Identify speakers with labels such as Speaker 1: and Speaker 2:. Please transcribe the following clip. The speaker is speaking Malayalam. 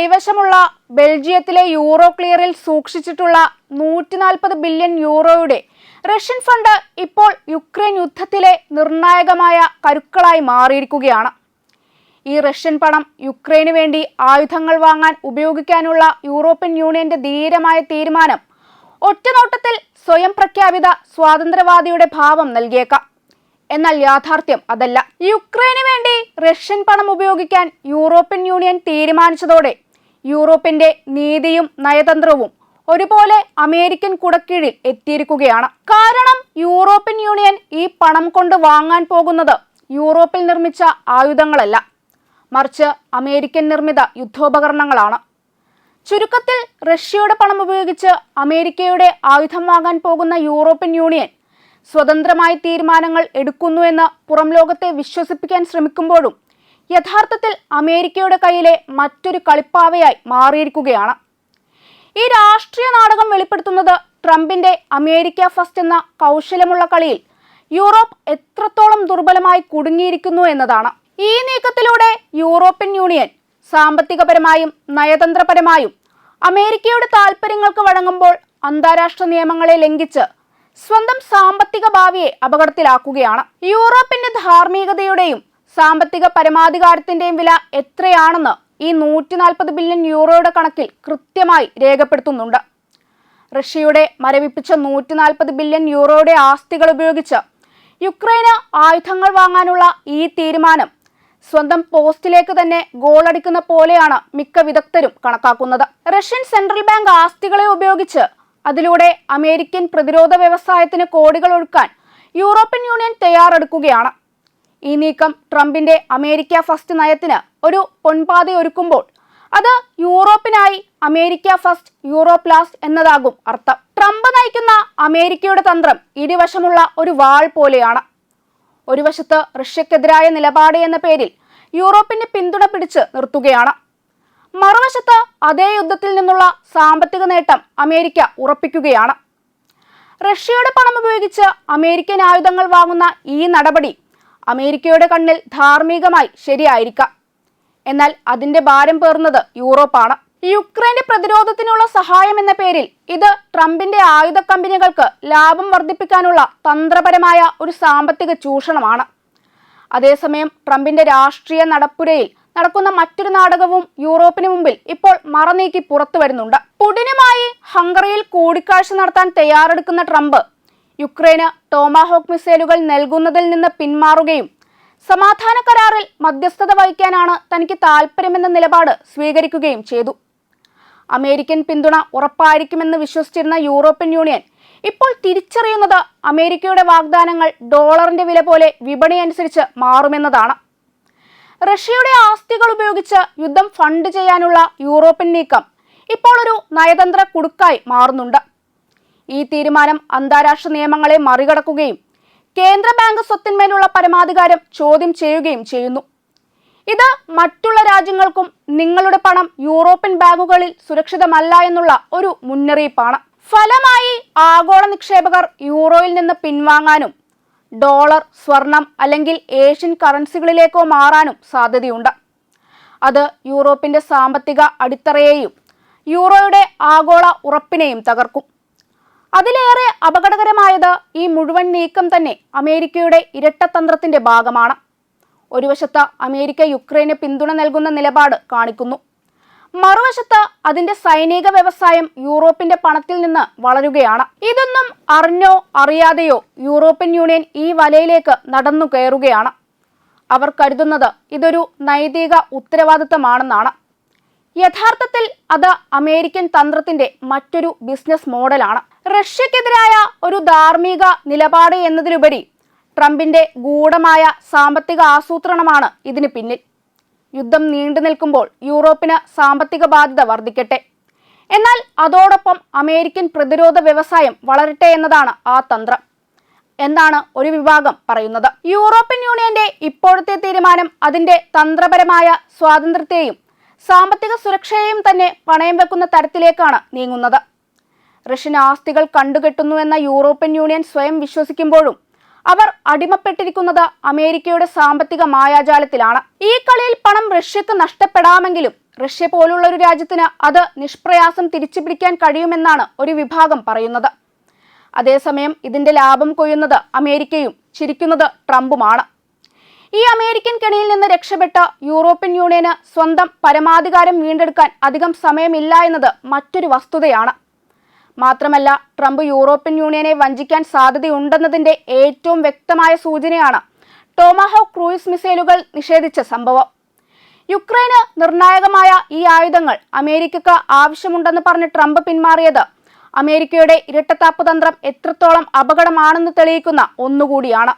Speaker 1: കൈവശമുള്ള ബെൽജിയത്തിലെ യൂറോ ക്ലിയറിൽ സൂക്ഷിച്ചിട്ടുള്ള നൂറ്റി നാൽപ്പത് ബില്യൺ യൂറോയുടെ റഷ്യൻ ഫണ്ട് ഇപ്പോൾ യുക്രൈൻ യുദ്ധത്തിലെ നിർണായകമായ കരുക്കളായി മാറിയിരിക്കുകയാണ്. ഈ റഷ്യൻ പണം യുക്രൈന് വേണ്ടി ആയുധങ്ങൾ വാങ്ങാൻ ഉപയോഗിക്കാനുള്ള യൂറോപ്യൻ യൂണിയന്റെ ധീരമായ തീരുമാനം ഒറ്റനോട്ടത്തിൽ സ്വയം പ്രഖ്യാപിത സ്വാതന്ത്ര്യവാദിയുടെ ഭാവം നൽകിയേക്കാം. എന്നാൽ യാഥാർത്ഥ്യം അതല്ല. യുക്രൈന് വേണ്ടി റഷ്യൻ പണം ഉപയോഗിക്കാൻ യൂറോപ്യൻ യൂണിയൻ തീരുമാനിച്ചതോടെ യൂറോപ്പിന്റെ നീതിയും നയതന്ത്രവും ഒരുപോലെ അമേരിക്കൻ കുടക്കീഴിൽ എത്തിയിരിക്കുകയാണ്. കാരണം യൂറോപ്യൻ യൂണിയൻ ഈ പണം കൊണ്ട് വാങ്ങാൻ പോകുന്നത് യൂറോപ്പിൽ നിർമ്മിച്ച ആയുധങ്ങളല്ല. മറിച്ച് അമേരിക്കൻ നിർമ്മിത യുദ്ധോപകരണങ്ങളാണ്. ചുരുക്കത്തിൽ റഷ്യയുടെ പണം ഉപയോഗിച്ച് അമേരിക്കയുടെ ആയുധം വാങ്ങാൻ പോകുന്ന യൂറോപ്യൻ യൂണിയൻ സ്വതന്ത്രമായി തീരുമാനങ്ങൾ എടുക്കുന്നുവെന്ന് പുറം ലോകത്തെ വിശ്വസിപ്പിക്കാൻ ശ്രമിക്കുമ്പോഴും യഥാർത്ഥത്തിൽ അമേരിക്കയുടെ കയ്യിലെ മറ്റൊരു കളിപ്പാവയായി മാറിയിരിക്കുകയാണ്. ഈ രാഷ്ട്രീയ നാടകം വെളിപ്പെടുത്തുന്നത് ട്രംപിന്റെ അമേരിക്ക ഫസ്റ്റ് എന്ന കൗശലമുള്ള കളിയിൽ യൂറോപ്പ് എത്രത്തോളം ദുർബലമായി കുടുങ്ങിയിരിക്കുന്നു എന്നതാണ്. ഈ നീക്കത്തിലൂടെ യൂറോപ്യൻ യൂണിയൻ സാമ്പത്തികപരമായും നയതന്ത്രപരമായും അമേരിക്കയുടെ താൽപ്പര്യങ്ങൾക്ക് വഴങ്ങുമ്പോൾ അന്താരാഷ്ട്ര നിയമങ്ങളെ ലംഘിച്ച് സ്വന്തം സാമ്പത്തിക ഭാവിയെ അപകടത്തിലാക്കുകയാണ്. യൂറോപ്പിന്റെ ധാർമ്മികതയുടെയും സാമ്പത്തിക പരമാധികാരത്തിന്റെയും വില എത്രയാണെന്ന് ഈ നൂറ്റി നാൽപ്പത് ബില്യൺ യൂറോയുടെ കണക്കിൽ കൃത്യമായി രേഖപ്പെടുത്തുന്നുണ്ട്. റഷ്യയുടെ മരവിപ്പിച്ച നൂറ്റി നാൽപ്പത് ബില്യൺ യൂറോയുടെ ആസ്തികൾ ഉപയോഗിച്ച് യുക്രൈന് ആയുധങ്ങൾ വാങ്ങാനുള്ള ഈ തീരുമാനം സ്വന്തം പോസ്റ്റിലേക്ക് തന്നെ ഗോളടിക്കുന്ന പോലെയാണ് മിക്ക വിദഗ്ധരും കണക്കാക്കുന്നത്. റഷ്യൻ സെൻട്രൽ ബാങ്ക് ആസ്തികളെ ഉപയോഗിച്ച് അതിലൂടെ അമേരിക്കൻ പ്രതിരോധ വ്യവസായത്തിന് കോടികൾ ഒഴുക്കാൻ യൂറോപ്യൻ യൂണിയൻ തയ്യാറെടുക്കുകയാണ്. ഈ നീക്കം ട്രംപിന്റെ അമേരിക്ക ഫസ്റ്റ് നയത്തിന് ഒരു പൊൻപാതയൊരുക്കുമ്പോൾ അത് യൂറോപ്പിനായി അമേരിക്ക ഫസ്റ്റ് യൂറോപ്പ് ലാസ്റ്റ് എന്നതാകും അർത്ഥം. ട്രംപ് നയിക്കുന്ന അമേരിക്കയുടെ തന്ത്രം ഇരുവശമുള്ള ഒരു വാൾ പോലെയാണ്. ഒരു വശത്ത് റഷ്യക്കെതിരായ നിലപാട് എന്ന പേരിൽ യൂറോപ്പിന്റെ പിന്തുണ പിടിച്ച് നിർത്തുകയാണ്. മറുവശത്ത് അതേ യുദ്ധത്തിൽ നിന്നുള്ള സാമ്പത്തിക നേട്ടം അമേരിക്ക ഉറപ്പിക്കുകയാണ്. റഷ്യയുടെ പണം ഉപയോഗിച്ച് അമേരിക്കൻ ആയുധങ്ങൾ വാങ്ങുന്ന ഈ നടപടി അമേരിക്കയുടെ കണ്ണിൽ ധാർമ്മികമായി ശരിയായിരിക്കാം. എന്നാൽ അതിന്റെ ഭാരം പേർന്നത് യൂറോപ്പാണ്. യുക്രൈന്റെ പ്രതിരോധത്തിനുള്ള സഹായം എന്ന പേരിൽ ഇത് ട്രംപിന്റെ ആയുധ കമ്പനികൾക്ക് ലാഭം വർദ്ധിപ്പിക്കാനുള്ള തന്ത്രപരമായ ഒരു സാമ്പത്തിക ചൂഷണമാണ്. അതേസമയം ട്രംപിന്റെ രാഷ്ട്രീയ നടപ്പുരയിൽ നടക്കുന്ന മറ്റൊരു നാടകവും യൂറോപ്പിന് മുമ്പിൽ ഇപ്പോൾ മറനീക്കി പുറത്തു വരുന്നുണ്ട് പുടിനുമായി ഹംഗറിയിൽ കൂടിക്കാഴ്ച നടത്താൻ തയ്യാറെടുക്കുന്ന ട്രംപ് യുക്രൈന് ടോമാഹോക്ക് മിസൈലുകൾ നൽകുന്നതിൽ നിന്ന് പിന്മാറുകയും സമാധാന കരാറിൽ മധ്യസ്ഥത വഹിക്കാനാണ് തനിക്ക് താൽപ്പര്യമെന്ന നിലപാട് സ്വീകരിക്കുകയും ചെയ്തു. അമേരിക്കൻ പിന്തുണ ഉറപ്പായിരിക്കുമെന്ന് വിശ്വസിച്ചിരുന്ന യൂറോപ്യൻ യൂണിയൻ ഇപ്പോൾ തിരിച്ചറിയുന്നത് അമേരിക്കയുടെ വാഗ്ദാനങ്ങൾ ഡോളറിന്റെ വില പോലെ വിപണി അനുസരിച്ച് മാറുമെന്നതാണ്. റഷ്യയുടെ ആസ്തികൾ ഉപയോഗിച്ച് യുദ്ധം ഫണ്ട് ചെയ്യാനുള്ള യൂറോപ്യൻ നീക്കം ഇപ്പോൾ ഒരു നയതന്ത്ര കുടുക്കായി മാറുന്നുണ്ട്. ഈ തീരുമാനം അന്താരാഷ്ട്ര നിയമങ്ങളെ മറികടക്കുകയും കേന്ദ്ര ബാങ്ക് സ്വത്തിന്മേലുള്ള പരമാധികാരം ചോദ്യം ചെയ്യുകയും ചെയ്യുന്നു. ഇത് മറ്റുള്ള രാജ്യങ്ങൾക്കും നിങ്ങളുടെ പണം യൂറോപ്യൻ ബാങ്കുകളിൽ സുരക്ഷിതമല്ല എന്നുള്ള ഒരു മുന്നറിയിപ്പാണ്. ഫലമായി ആഗോള നിക്ഷേപകർ യൂറോയിൽ നിന്ന് പിൻവാങ്ങാനും ഡോളർ സ്വർണം അല്ലെങ്കിൽ ഏഷ്യൻ കറൻസികളിലേക്കോ മാറാനും സാധ്യതയുണ്ട്. അത് യൂറോപ്പിന്റെ സാമ്പത്തിക അടിത്തറയെയും യൂറോയുടെ ആഗോള ഉറപ്പിനെയും തകർക്കും. അതിലേറെ അപകടകരമായത് ഈ മുഴുവൻ നീക്കം തന്നെ അമേരിക്കയുടെ ഇരട്ടതന്ത്രത്തിന്റെ ഭാഗമാണ്. ഒരു വശത്ത് അമേരിക്ക യുക്രൈന് പിന്തുണ നൽകുന്ന നിലപാട് കാണിക്കുന്നു. മറുവശത്ത് അതിന്റെ സൈനിക വ്യവസായം യൂറോപ്പിന്റെ പണത്തിൽ നിന്ന് വളരുകയാണ്. ഇതൊന്നും അറിഞ്ഞോ അറിയാതെയോ യൂറോപ്യൻ യൂണിയൻ ഈ വലയിലേക്ക് നടന്നു കയറുകയാണ്. അവർ കരുതുന്നത് ഇതൊരു നൈതിക ഉത്തരവാദിത്തമാണെന്നാണ്. യഥാർത്ഥത്തിൽ അത് അമേരിക്കൻ തന്ത്രത്തിന്റെ മറ്റൊരു ബിസിനസ് മോഡലാണ് റഷ്യക്കെതിരായ ഒരു ധാർമ്മിക നിലപാട് എന്നതിലുപരി ട്രംപിന്റെ ഗൂഢമായ സാമ്പത്തിക ആസൂത്രണമാണ് ഇതിന് പിന്നിൽ. യുദ്ധം നീണ്ടു നിൽക്കുമ്പോൾ യൂറോപ്പിന് സാമ്പത്തിക ബാധ്യത വർദ്ധിക്കട്ടെ. എന്നാൽ അതോടൊപ്പം അമേരിക്കൻ പ്രതിരോധ വ്യവസായം വളരട്ടെ എന്നതാണ് ആ തന്ത്രം. എന്നാണ് ഒരു വിഭാഗം പറയുന്നത്. യൂറോപ്യൻ യൂണിയന്റെ ഇപ്പോഴത്തെ തീരുമാനം അതിന്റെ തന്ത്രപരമായ സ്വാതന്ത്ര്യത്തെയും സാമ്പത്തിക സുരക്ഷയെയും തന്നെ പണയം വെക്കുന്ന തരത്തിലേക്കാണ് നീങ്ങുന്നത്. റഷ്യൻ ആസ്തികൾ കണ്ടുകെട്ടുന്നുവെന്ന യൂറോപ്യൻ യൂണിയൻ സ്വയം വിശ്വസിക്കുമ്പോഴും അവർ അടിമപ്പെട്ടിരിക്കുന്നത് അമേരിക്കയുടെ സാമ്പത്തിക മായാജാലത്തിലാണ്. ഈ കളിയിൽ പണം റഷ്യക്ക് നഷ്ടപ്പെടാമെങ്കിലും റഷ്യ പോലുള്ള ഒരു രാജ്യത്തിന് അത് നിഷ്പ്രയാസം തിരിച്ചു പിടിക്കാൻ കഴിയുമെന്നാണ് ഒരു വിഭാഗം പറയുന്നത്. അതേസമയം ഇതിന്റെ ലാഭം കൊയ്യുന്നത് അമേരിക്കയും ചിരിക്കുന്നത് ട്രംപുമാണ്. ഈ അമേരിക്കൻ കെണിയിൽ നിന്ന് രക്ഷപ്പെട്ട യൂറോപ്യൻ യൂണിയന് സ്വന്തം പരമാധികാരം വീണ്ടെടുക്കാൻ അധികം സമയമില്ല എന്നത് മറ്റൊരു വസ്തുതയാണ്. മാത്രമല്ല ട്രംപ് യൂറോപ്യൻ യൂണിയനെ വഞ്ചിക്കാൻ സാധ്യതയുണ്ടെന്നതിന്റെ ഏറ്റവും വ്യക്തമായ സൂചനയാണ് ടോമഹോ ക്രൂയിസ് മിസൈലുകൾ നിഷേധിച്ച സംഭവം. യുക്രൈന് നിർണായകമായ ഈ ആയുധങ്ങൾ അമേരിക്കക്ക് ആവശ്യമുണ്ടെന്ന് പറഞ്ഞ് ട്രംപ് പിന്മാറിയത് അമേരിക്കയുടെ ഇരട്ടത്താപ്പ് തന്ത്രം എത്രത്തോളം അപകടമാണെന്ന് തെളിയിക്കുന്ന ഒന്നുകൂടിയാണ്.